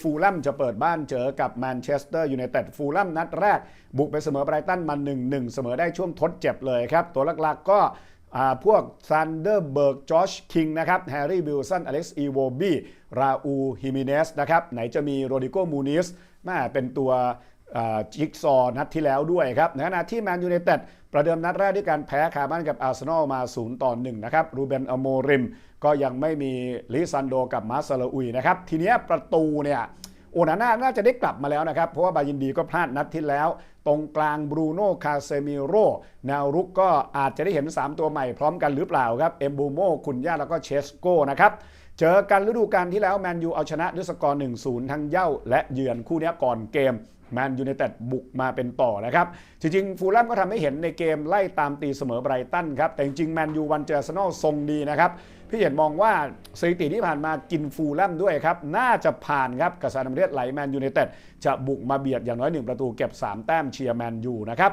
ฟูลแลมจะเปิดบ้านเจอกับแมนเชสเตอร์ยูไนเต็ดฟูลแลมนัดแรก บุกไปเสมอไบรตันมา1-1 เสมอได้ช่วงทดเจ็บเลยครับ ตัวหลักๆก็พวกซันเดอร์เบิร์กจอชคิงนะครับแฮร์รี่วิลสันอเล็กซ์อีโวบีราอูฮิมิเนสนะครับไหนจะมีโรดิโกมูนิสแม่เป็นตัว จิ๊กซอนัดที่แล้วด้วยครับในขณะที่แมนยู i นเต็ดประเดิมนัดแรกด้วยการแพ้คาบ้านกับอาร์เซนอลมา 0 ต่อ 1 นะครับรูเบนอโมริม ก็ยังไม่มีลิซันโดกับมาซาลอุยนะครับ ทีนี้ประตูเนี่ยโอนาน่าน่าจะได้กลับมาแล้วนะครับ เพราะว่าบายินดีก็พลาดนัดที่แล้ว ตรงกลางบรูโน่คาเซมิโรแนวรุกก็อาจจะได้เห็น 3 ตัวใหม่พร้อมกันหรือเปล่าครับ เอมบูโมคุนย่าแล้วก็เชสโกนะครับเจอกันฤดูกาลที่แล้วแมนยูเอาชนะด้วยสกอร์1-0 ทั้งเย่าและเยือนคู่นี้ก่อนเกม แมนยูไนเต็ดบุกมาเป็นต่อนะครับ จริงๆ ฟูลแลมก็ทำให้เห็นในเกมไล่ตามตีเสมอไบรตันครับ แต่จริงๆแมนยูวันเจอร์ซนอลทรงดีนะครับ พี่เห็นมองว่าสถิติที่ผ่านมากินฟูลแลมด้วยครับ น่าจะผ่านครับกับซานามเรียดไหลแมนยูไนเต็ดจะบุกมาเบียดอย่างน้อยหนึ่งประตูเก็บ 3 แต้มเชียร์แมนยูนะครับ